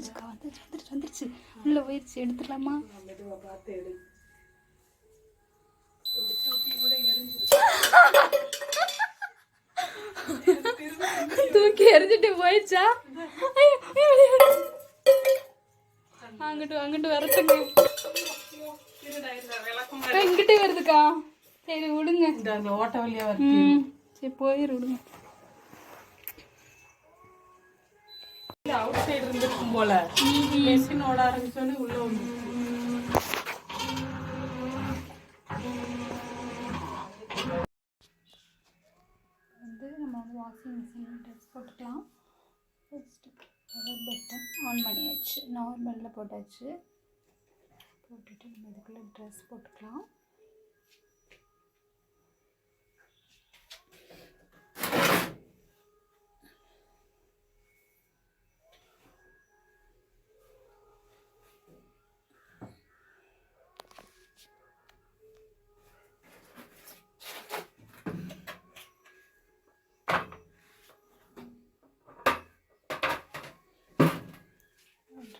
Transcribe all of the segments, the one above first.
வந்துருச்சுக்கா வந்துருச்சு வந்துருச்சு வந்துருச்சு. உள்ளே போயிடுச்சு எடுத்துடலாமா? தூக்கி எறிஞ்சிட்டு போயிடுச்சா. அங்கிட்டு அங்கிட்டு வரட்டுங்க இங்கிட்டே வருதுக்கா. சரி விடுங்க. இந்த ஓட்ட வழியா வருது. சரி போயிரு விடுங்க. அவுட் சைடு இருந்திருக்கும் போல. மெஷின் ஓட ஆரம்பிச்சோடனே உள்ள வந்து நம்ம வந்து வாஷிங் மிஷின் ட்ரெஸ் போட்டுக்கலாம். ஃபஸ்ட்டு பட்டன் ஆன் பண்ணியாச்சு. நார்மலில் போட்டாச்சு. போட்டுட்டு நம்ம இதுக்குள்ளே ட்ரெஸ் போட்டுக்கலாம்.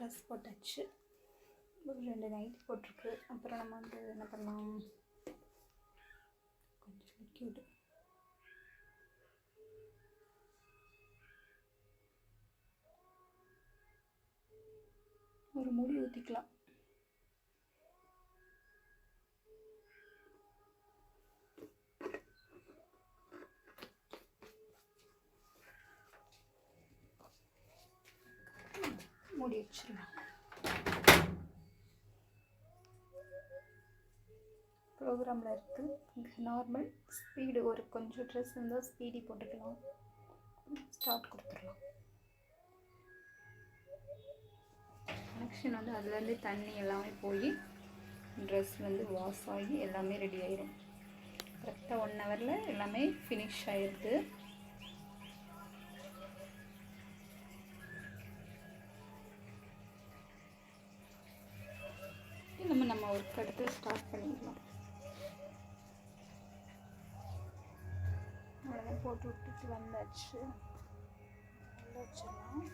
ட்ரெஸ் போட்டாச்சு. ஒரு ரெண்டு நைட்டி போட்டிருக்கு. அப்புறம் நம்ம வந்து என்ன பண்ணலாம்? கொஞ்சம் லிக்யூடு ஒரு முடி ஊற்றிக்கலாம் மூடி வச்சிருவேன் ப்ரோக்ராமில் இருக்குது நார்மல் ஸ்பீடு ஒரு கொஞ்சம் ட்ரெஸ் இருந்தால் ஸ்பீடி போட்டுக்கலாம். ஸ்டார்ட் கொடுத்துடலாம். கனெக்ஷன் வந்து அதுலேருந்து தண்ணி எல்லாமே போய் ட்ரெஸ் வந்து வாஷ் ஆகி எல்லாமே ரெடி ஆயிரும். கரெக்டாக ஒன் ஹவரில் எல்லாமே ஃபினிஷ் ஆயிடுது ஒர்க் எடுத்து ஸ்டார்ட் பண்ணிடலாம் அவ்வளோதான் போட்டு விட்டுட்டு வந்தாச்சு. உள்ள வச்சிடலாம்